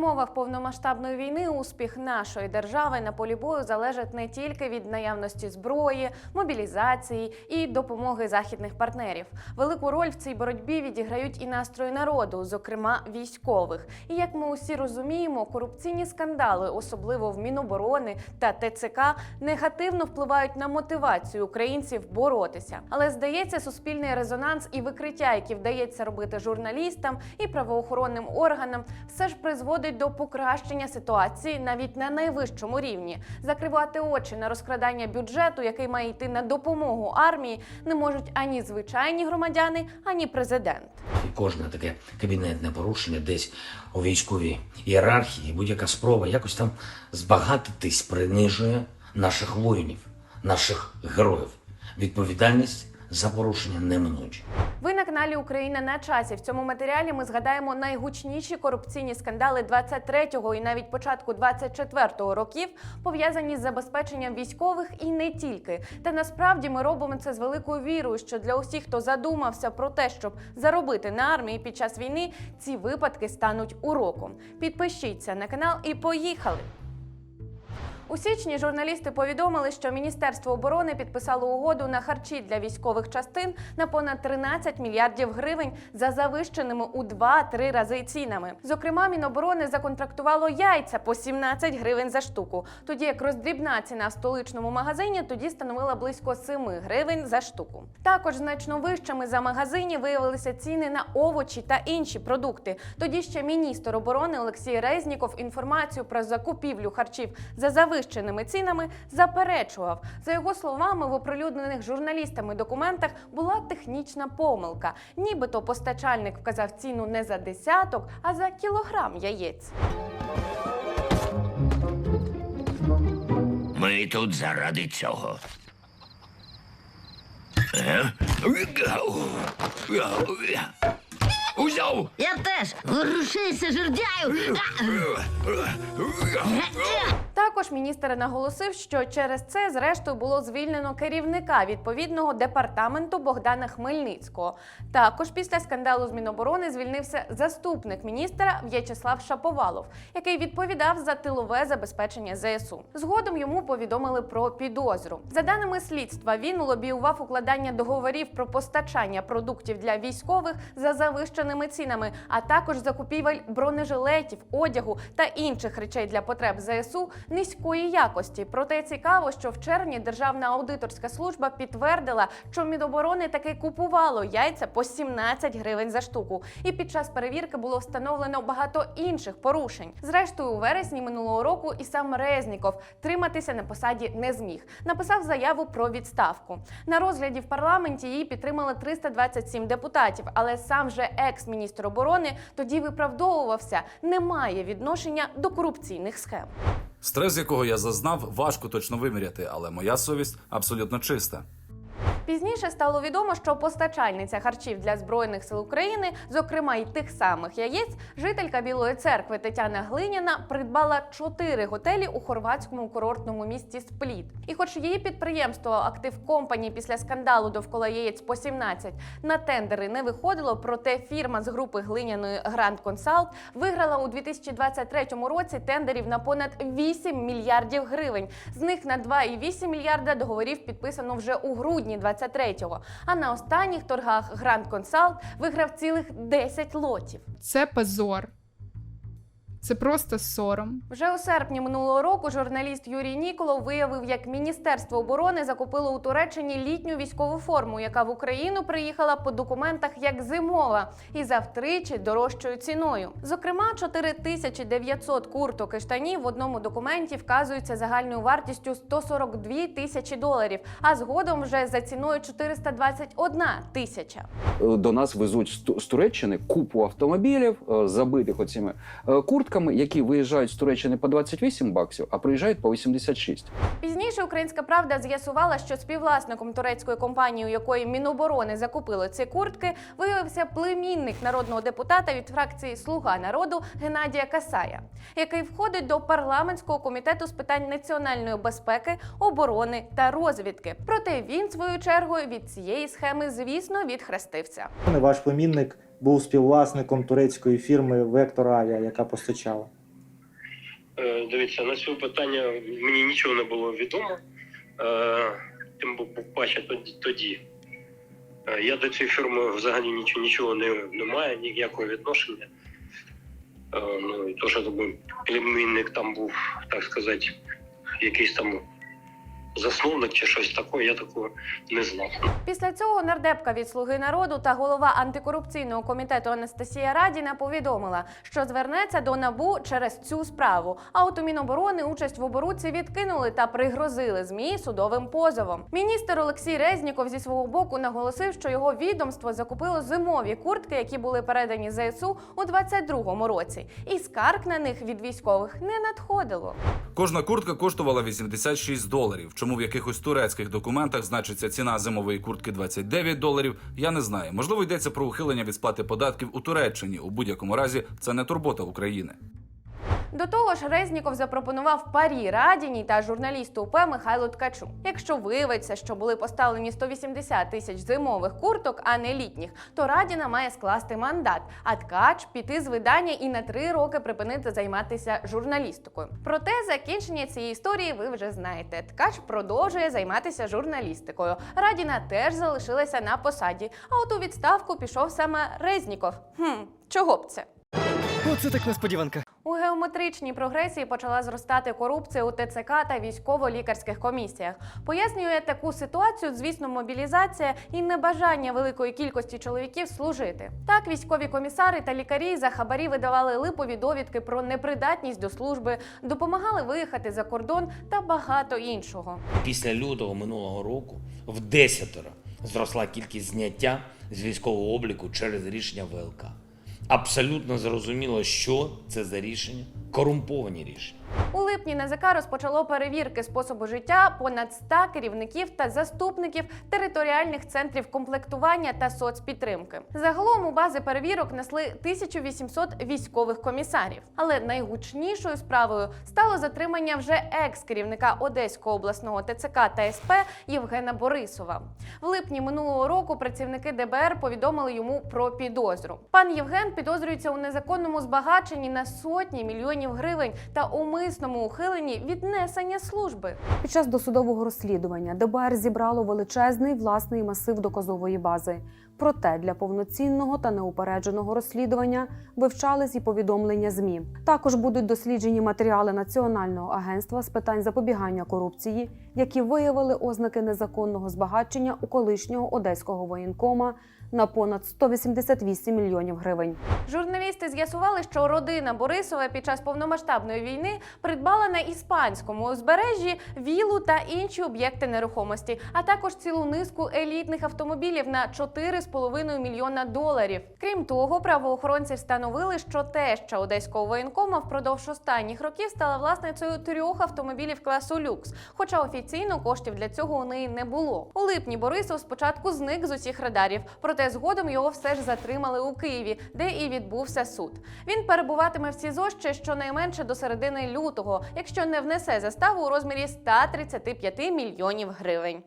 умовах повномасштабної війни успіх нашої держави на полі бою залежить не тільки від наявності зброї, мобілізації і допомоги західних партнерів. Велику роль в цій боротьбі відіграють і настрої народу, зокрема військових. І як ми усі розуміємо, корупційні скандали, особливо в Міноборони та ТЦК, негативно впливають на мотивацію українців боротися. Але здається, суспільний резонанс і викриття, які вдається робити журналістам і правоохоронним органам, все ж призводить до покращення ситуації навіть на найвищому рівні. Закривати очі на розкрадання бюджету, який має йти на допомогу армії, не можуть ані звичайні громадяни, ані президент. Кожне таке кабінетне порушення десь у військовій ієрархії, будь-яка спроба якось там збагатитись принижує наших воїнів, наших героїв. Відповідальність за порушення неминуча. Ви на каналі Україна на часі. В цьому матеріалі ми згадаємо найгучніші корупційні скандали 23-го і навіть початку 24-го років, пов'язані з забезпеченням військових і не тільки. Та насправді ми робимо це з великою вірою, що для усіх, хто задумався про те, щоб заробити на армії під час війни, ці випадки стануть уроком. Підпишіться на канал і поїхали! У січні журналісти повідомили, що Міністерство оборони підписало угоду на харчі для військових частин на понад 13 мільярдів гривень за завищеними у 2-3 рази цінами. Зокрема, Міноборони законтрактувало яйця по 17 гривень за штуку, тоді як роздрібна ціна в столичному магазині тоді становила близько 7 гривень за штуку. Також значно вищими за магазині виявилися ціни на овочі та інші продукти. Тоді ще міністр оборони Олексій Резніков інформацію про закупівлю харчів за завищеними цінами заперечував. За його словами, в оприлюднених журналістами документах була технічна помилка. Нібито постачальник вказав ціну не за десяток, а за кілограм яєць. Ми тут заради цього. Е? Узяв! Я теж ворушися, жердяю. Також міністр наголосив, що через це зрештою було звільнено керівника відповідного департаменту Богдана Хмельницького. Також після скандалу з Міноборони звільнився заступник міністра В'ячеслав Шаповалов, який відповідав за тилове забезпечення ЗСУ. Згодом йому повідомили про підозру. За даними слідства, він лобіював укладання договорів про постачання продуктів для військових за завищеними цінами, а також закупівель бронежилетів, одягу та інших речей для потреб ЗСУ низької якості. Проте цікаво, що в червні Державна аудиторська служба підтвердила, що Міноборони таки купувало яйця по 17 гривень за штуку. І під час перевірки було встановлено багато інших порушень. Зрештою, у вересні минулого року і сам Резніков триматися на посаді не зміг. Написав заяву про відставку. На розгляді в парламенті її підтримали 327 депутатів, але сам же екс-міністр оборони тоді виправдовувався, не має відношення до корупційних схем. Стрес, якого я зазнав, важко точно виміряти, але моя совість абсолютно чиста. Пізніше стало відомо, що постачальниця харчів для збройних сил України, зокрема й тих самих яєць, жителька Білої церкви Тетяна Глиняна придбала чотири готелі у хорватському курортному місті Спліт. І, хоч її підприємство Актив Компані після скандалу довкола яєць по 17 на тендери не виходило, проте фірма з групи глиняної Гранд Консалт виграла у 2023 році тендерів на понад 8 мільярдів гривень. З них на 2,8 мільярда договорів підписано вже у грудні 23-го. А на останніх торгах Гранд Консалт виграв цілих 10 лотів. Це позор. Це просто сором. Вже у серпні минулого року журналіст Юрій Ніколов виявив, як Міністерство оборони закупило у Туреччині літню військову форму, яка в Україну приїхала по документах як зимова і за втричі дорожчою ціною. Зокрема, 4900 курток і штанів в одному документі вказуються загальною вартістю 142 тисячі доларів, а згодом вже за ціною 421 тисяча. Е, до нас везуть з Туреччини купу автомобілів, е, забитих оціми е, куртками, які виїжджають з Туреччини по 28 баксів, а приїжджають по 86. Пізніше Українська правда з'ясувала, що співвласником турецької компанії, у якої Міноборони закупили ці куртки, виявився племінник народного депутата від фракції Слуга народу Геннадія Касая, який входить до парламентського комітету з питань національної безпеки, оборони та розвідки. Проте він свою чергою від цієї схеми, звісно, відхрестився. Ваш племінник був співвласником турецької фірми Вектор Авіа, яка постачала. Е, Дивіться, на цього питання мені нічого не було відомо. Е, Тим паче тоді. Е, Я до цієї фірми взагалі нічого, нічого не, не маю, ніякого відношення. Е, Ну, і то, що племінник там був, так сказати, якийсь там засновник чи щось таке, я такого не знав. Після цього нардепка від Слуги народу та голова антикорупційного комітету Анастасія Радіна повідомила, що звернеться до набу через цю справу. А от у Міноборони участь в оборудці відкинули та пригрозили змі судовим позовом. Міністр Олексій Резніков зі свого боку наголосив, що його відомство закупило зимові куртки, які були передані ЗСУ у 22-му році, і скарг на них від військових не надходило. Кожна куртка коштувала 86 доларів. Чому в якихось турецьких документах значиться ціна зимової куртки 29 доларів? Я не знаю. Можливо, йдеться про ухилення від сплати податків у Туреччині. У будь-якому разі це не турбота України. До того ж, Резніков запропонував парі Радіній та журналісту УП Михайлу Ткачу. Якщо виявиться, що були поставлені 180 тисяч зимових курток, а не літніх, то Радіна має скласти мандат, а ткач піти з видання і на три роки припинити займатися журналістикою. Проте закінчення цієї історії ви вже знаєте. Ткач продовжує займатися журналістикою. Радіна теж залишилася на посаді. А от у відставку пішов саме Резніков. Хм, чого б це? Оце так несподіванка. У геометричній прогресії почала зростати корупція у ТЦК та військово-лікарських комісіях. Пояснює таку ситуацію, звісно, мобілізація і небажання великої кількості чоловіків служити. Так, військові комісари та лікарі за хабарі видавали липові довідки про непридатність до служби, допомагали виїхати за кордон та багато іншого. Після лютого минулого року в десятеро зросла кількість зняття з військового обліку через рішення ВЛК. Абсолютно зрозуміло, що це за рішення корумповані рішення. У липні НАЗК розпочало перевірки способу життя понад 100 керівників та заступників територіальних центрів комплектування та соцпідтримки. Загалом у бази перевірок несли 1800 військових комісарів. Але найгучнішою справою стало затримання вже екс-керівника Одеського обласного ТЦК та СП Євгена Борисова. В липні минулого року працівники ДБР повідомили йому про підозру. Пан Євген підозрюється у незаконному збагаченні на сотні мільйонів гривень та умисному ухиленні від несення служби. Під час досудового розслідування ДБР зібрало величезний власний масив доказової бази. Проте для повноцінного та неупередженого розслідування вивчались і повідомлення ЗМІ. Також будуть досліджені матеріали Національного агентства з питань запобігання корупції, які виявили ознаки незаконного збагачення у колишнього одеського воєнкома на понад 188 мільйонів гривень. Журналісти з'ясували, що родина Борисова під час повномасштабної війни придбала на іспанському узбережжі вілу та інші об'єкти нерухомості, а також цілу низку елітних автомобілів на 4,5 мільйона доларів. Крім того, правоохоронці встановили, що теща одеського воєнкома впродовж останніх років стала власницею трьох автомобілів класу люкс. Хоча офіційно коштів для цього у неї не було. У липні Борисов спочатку зник з усіх радарів, проте згодом його все ж затримали у Києві, де і відбувся суд. Він перебуватиме в СІЗО ще щонайменше до середини лютого, якщо не внесе заставу у розмірі 135 мільйонів гривень.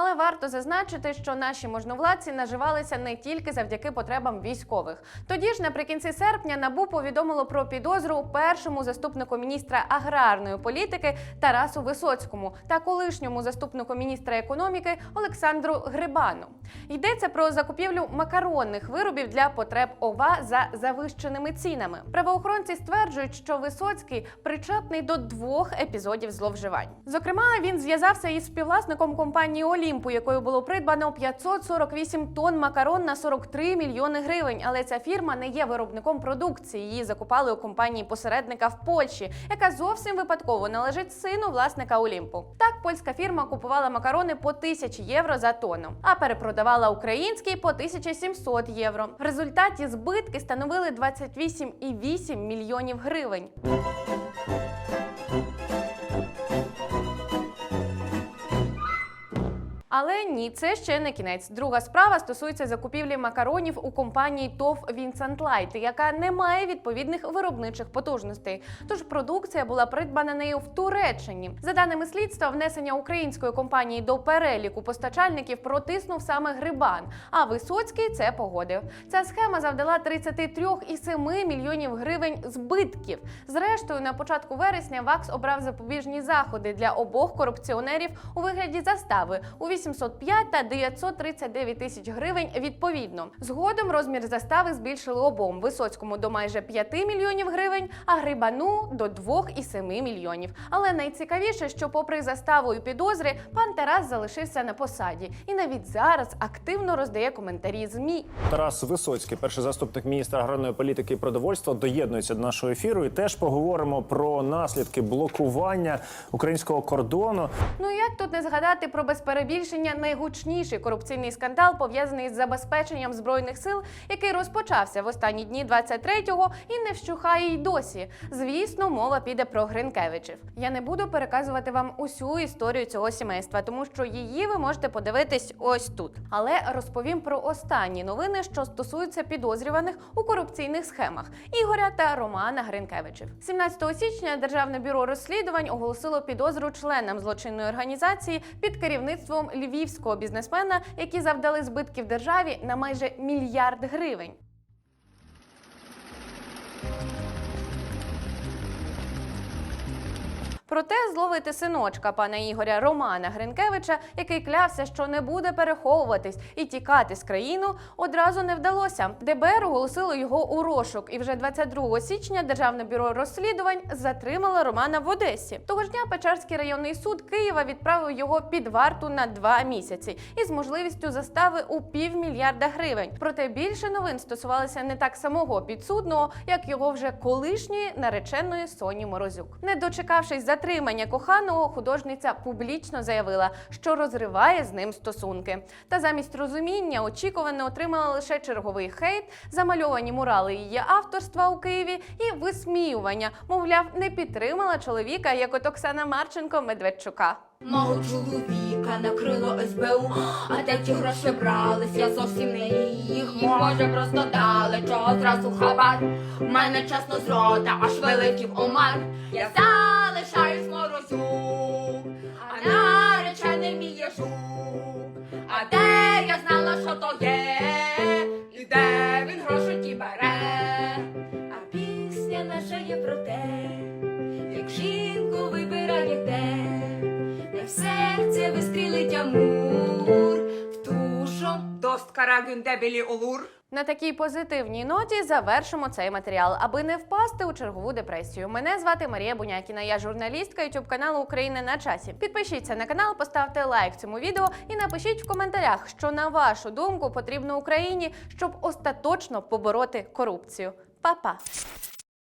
Але варто зазначити, що наші можновладці наживалися не тільки завдяки потребам військових. Тоді ж, наприкінці серпня, набу повідомило про підозру першому заступнику міністра аграрної політики Тарасу Висоцькому та колишньому заступнику міністра економіки Олександру Грибану. Йдеться про закупівлю макаронних виробів для потреб ОВА за завищеними цінами. Правоохоронці стверджують, що Висоцький причетний до двох епізодів зловживань. Зокрема, він зв'язався із співвласником компанії Олімпу, якою було придбано 548 тонн макарон на 43 мільйони гривень. Але ця фірма не є виробником продукції. Її закупали у компанії посередника в Польщі, яка зовсім випадково належить сину власника Олімпу. Так, польська фірма купувала макарони по 1000 євро за тонну, а перепродавала українські по 1700 євро. В результаті збитки становили 28,8 мільйонів гривень. Але ні, це ще не кінець. Друга справа стосується закупівлі макаронів у компанії ТОВ Вінсент Лайт, яка не має відповідних виробничих потужностей. Тож продукція була придбана нею в Туреччині. За даними слідства, внесення української компанії до переліку постачальників протиснув саме Грибан. А Висоцький це погодив. Ця схема завдала 33,7 мільйонів гривень збитків. Зрештою, на початку вересня ВАКС обрав запобіжні заходи для обох корупціонерів у вигляді застави у 805 та 939 тисяч гривень відповідно. Згодом розмір застави збільшили обом Висоцькому до майже 5 мільйонів гривень, а Грибану до 2,7 мільйонів. Але найцікавіше, що попри заставу і підозри, пан Тарас залишився на посаді і навіть зараз активно роздає коментарі змі. Тарас Висоцький, перший заступник міністра аграрної політики і продовольства, доєднується до нашого ефіру. І теж поговоримо про наслідки блокування українського кордону. Ну як тут не згадати про безперебільшення найгучніший корупційний скандал, пов'язаний з забезпеченням збройних сил, який розпочався в останні дні 23-го і не вщухає й досі. Звісно, мова піде про Гринкевичів. Я не буду переказувати вам усю історію цього сімейства, тому що її ви можете подивитись ось тут. Але розповім про останні новини, що стосуються підозрюваних у корупційних схемах Ігоря та Романа Гринкевичів. 17 січня Державне бюро розслідувань оголосило підозру членам злочинної організації під керівництвом львівського бізнесмена, які завдали збитків державі на майже мільярд гривень. Проте зловити синочка пана Ігоря Романа Гринкевича, який клявся, що не буде переховуватись і тікати з країну, одразу не вдалося. ДБР оголосило його у розшук, і вже 22 січня Державне бюро розслідувань затримало Романа в Одесі. Того ж дня Печерський районний суд Києва відправив його під варту на два місяці із можливістю застави у півмільярда гривень. Проте більше новин стосувалися не так самого підсудного, як його вже колишньої нареченої Соні Морозюк. Не дочекавшись затримання коханого, художниця публічно заявила, що розриває з ним стосунки. Та замість розуміння очікувано отримала лише черговий хейт, замальовані мурали її авторства у Києві і висміювання. Мовляв, не підтримала чоловіка, як от Оксана Марченко Медведчука. Мого чоловіка накрило СБУ, а де ті гроші брались, я зовсім не їх. Може, просто дали, чого зразу хабар. В мене чесно з рота, аж вилетів омар. Я залишаюсь морозю, а наречений мій є жук. А де я знала, що то є, і де він гроші ті бере. А пісня наша є про те, в серце вистрілить амур, в душу дост дебілі олур. На такій позитивній ноті завершимо цей матеріал, аби не впасти у чергову депресію. Мене звати Марія Бунякіна. Я журналістка youtube каналу України на часі. Підпишіться на канал, поставте лайк цьому відео і напишіть в коментарях, що на вашу думку потрібно Україні, щоб остаточно побороти корупцію. Па-па!